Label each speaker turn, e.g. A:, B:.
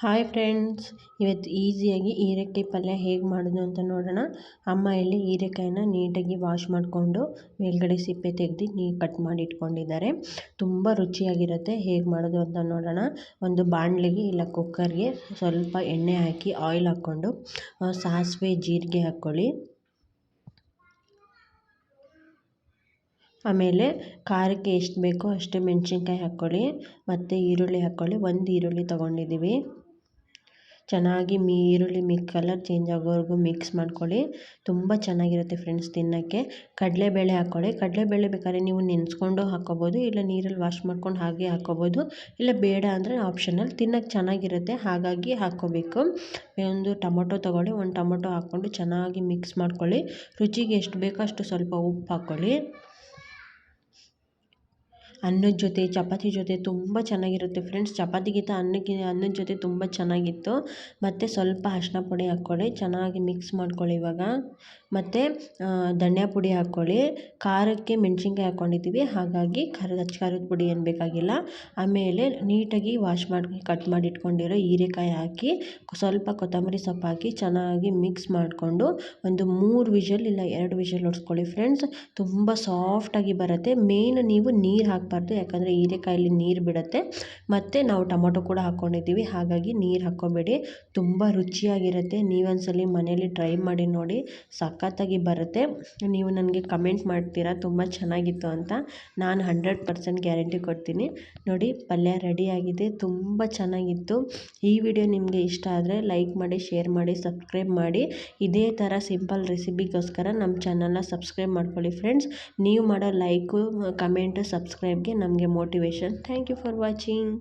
A: Hi friends ಇವತ್ತು ಈಸಿಯಾಗಿ ಹೀರೆಕಾಯಿ ಪಲ್ಯ ಹೇಗೆ ಮಾಡೋದು ಅಂತ ನೋಡೋಣ. ಅಮ್ಮ ಇಲ್ಲಿ ಹೀರೆಕಾಯಿನ ನೀಟಾಗಿ ವಾಶ್ ಮಾಡಿಕೊಂಡು ಮೇಲ್ಗಡೆ ಸಿಪ್ಪೆ ತೆಗೆದು ನೀ ಕಟ್ ಮಾಡಿ ಇಟ್ಕೊಂಡಿದ್ದಾರೆ. ತುಂಬ ರುಚಿಯಾಗಿರುತ್ತೆ ಹೇಗೆ ಮಾಡೋದು ಅಂತ ನೋಡೋಣ. ಒಂದು ಬಾಣಲೆಗೆ ಇಲ್ಲ ಕುಕ್ಕರ್ಗೆ ಸ್ವಲ್ಪ ಎಣ್ಣೆ ಹಾಕಿ ಆಯಿಲ್ ಹಾಕ್ಕೊಂಡು ಸಾಸಿವೆ, ಜೀರಿಗೆ ಹಾಕ್ಕೊಳ್ಳಿ. ಆಮೇಲೆ ಖಾರಕ್ಕೆ ಎಷ್ಟು ಬೇಕೋ ಅಷ್ಟು ಮೆಣಸಿನ್ಕಾಯಿ ಹಾಕ್ಕೊಳ್ಳಿ, ಮತ್ತು ಈರುಳ್ಳಿ ಹಾಕ್ಕೊಳ್ಳಿ. ಒಂದು ಈರುಳ್ಳಿ ತೊಗೊಂಡಿದ್ದೀವಿ. ಚೆನ್ನಾಗಿ ಮೀ, ಈರುಳ್ಳಿ ಮಿ ಕಲರ್ ಚೇಂಜ್ ಆಗೋವರೆಗೂ ಮಿಕ್ಸ್ ಮಾಡ್ಕೊಳ್ಳಿ. ತುಂಬ ಚೆನ್ನಾಗಿರುತ್ತೆ ಫ್ರೆಂಡ್ಸ್ ತಿನ್ನೋಕ್ಕೆ. ಕಡಲೆಬೇಳೆ ಹಾಕ್ಕೊಳ್ಳಿ. ಕಡಲೆಬೇಳೆ ಬೇಕಾದ್ರೆ ನೀವು ನೆನೆಸ್ಕೊಂಡು ಹಾಕ್ಕೋಬೋದು, ಇಲ್ಲ ನೀರಲ್ಲಿ ವಾಶ್ ಮಾಡ್ಕೊಂಡು ಹಾಗೆ ಹಾಕ್ಕೋಬೋದು, ಇಲ್ಲ ಬೇಡ ಅಂದರೆ ಆಪ್ಷನಲ್ ತಿನ್ನೋಕ್ಕೆ ಚೆನ್ನಾಗಿರುತ್ತೆ, ಹಾಗಾಗಿ ಹಾಕ್ಕೋಬೇಕು. ಒಂದು ಟೊಮೊಟೊ ತೊಗೊಳ್ಳಿ. ಒಂದು ಟೊಮೊಟೊ ಹಾಕ್ಕೊಂಡು ಚೆನ್ನಾಗಿ ಮಿಕ್ಸ್ ಮಾಡ್ಕೊಳ್ಳಿ. ರುಚಿಗೆ ಎಷ್ಟು ಬೇಕೋ ಅಷ್ಟು ಸ್ವಲ್ಪ ಉಪ್ಪು ಹಾಕ್ಕೊಳ್ಳಿ. ಅನ್ನದ ಜೊತೆ, ಚಪಾತಿ ಜೊತೆ ತುಂಬ ಚೆನ್ನಾಗಿರುತ್ತೆ ಫ್ರೆಂಡ್ಸ್ ಚಪಾತಿಗಿಂತ ಅನ್ನಕ್ಕೆ, ಅನ್ನದ ಜೊತೆ ತುಂಬ ಚೆನ್ನಾಗಿತ್ತು. ಮತ್ತು ಸ್ವಲ್ಪ ಅರಿಶಿನ ಪುಡಿ ಹಾಕ್ಕೊಳ್ಳಿ, ಚೆನ್ನಾಗಿ ಮಿಕ್ಸ್ ಮಾಡ್ಕೊಳ್ಳಿ ಇವಾಗ. ಮತ್ತು ಧನಿಯಾ ಪುಡಿ ಹಾಕ್ಕೊಳ್ಳಿ. ಖಾರಕ್ಕೆ ಮೆಣಸಿನ್ಕಾಯಿ ಹಾಕ್ಕೊಂಡಿದ್ದೀವಿ ಹಾಗಾಗಿ ಖಾರದ ಅಚ್ಚ ಖಾರದ ಪುಡಿ ಏನು ಬೇಕಾಗಿಲ್ಲ. ಆಮೇಲೆ ನೀಟಾಗಿ ವಾಶ್ ಮಾಡಿ ಕಟ್ ಮಾಡಿ ಇಟ್ಕೊಂಡಿರೋ ಹೀರೆಕಾಯಿ ಹಾಕಿ, ಸ್ವಲ್ಪ ಕೊತ್ತಂಬರಿ ಸೊಪ್ಪು ಹಾಕಿ ಚೆನ್ನಾಗಿ ಮಿಕ್ಸ್ ಮಾಡಿಕೊಂಡು ಒಂದು ಮೂರು ವಿಷಲ್ ಇಲ್ಲ ಎರಡು ವಿಷಲ್ ಹೊಡ್ಸ್ಕೊಳ್ಳಿ ಫ್ರೆಂಡ್ಸ್ ತುಂಬ ಸಾಫ್ಟಾಗಿ ಬರುತ್ತೆ. ಮೇನ್ ನೀವು ನೀರು ಹಾಕಬಾರ್ದು ಯಾಕಂದರೆ ಹೀರೆಕಾಯಲ್ಲಿ ನೀರು ಬಿಡುತ್ತೆ. ಮತ್ತು ನಾವು ಟೊಮೊಟೊ ಕೂಡ ಹಾಕ್ಕೊಂಡಿದ್ದೀವಿ ಹಾಗಾಗಿ ನೀರು ಹಾಕ್ಕೋಬೇಡಿ. ತುಂಬ ರುಚಿಯಾಗಿರುತ್ತೆ. ನೀವೊಂದ್ಸಲಿ ಮನೇಲಿ ಟ್ರೈ ಮಾಡಿ ನೋಡಿ. ಸಖತ್ತಾಗಿ ಬರುತ್ತೆ. ನೀವು ನನಗೆ ಕಮೆಂಟ್ ಮಾಡ್ತೀರಾ? ತುಂಬ ಚೆನ್ನಾಗಿತ್ತು ಅಂತ ನಾನು ಹಂಡ್ರೆಡ್ ಪರ್ಸೆಂಟ್ ಗ್ಯಾರಂಟಿ ಕೊಡ್ತೀನಿ. ನೋಡಿ, ಪಲ್ಯ ರೆಡಿಯಾಗಿದೆ ತುಂಬ ಚೆನ್ನಾಗಿತ್ತು. ಈ ವಿಡಿಯೋ ನಿಮಗೆ ಇಷ್ಟ ಆದರೆ ಲೈಕ್ ಮಾಡಿ, ಶೇರ್ ಮಾಡಿ, ಸಬ್ಸ್ಕ್ರೈಬ್ ಮಾಡಿ. ಇದೇ ಥರ ಸಿಂಪಲ್ ರೆಸಿಪಿಗೋಸ್ಕರ ನಮ್ಮ ಚಾನಲ್ನ ಸಬ್ಸ್ಕ್ರೈಬ್ ಮಾಡ್ಕೊಳ್ಳಿ ಫ್ರೆಂಡ್ಸ್. ನೀವು ಮಾಡೋ ಲೈಕು, ಕಮೆಂಟು ಸಬ್ಸ್ಕ್ರೈಬ್ಗೆ ನಮಗೆ motivation thank you for watching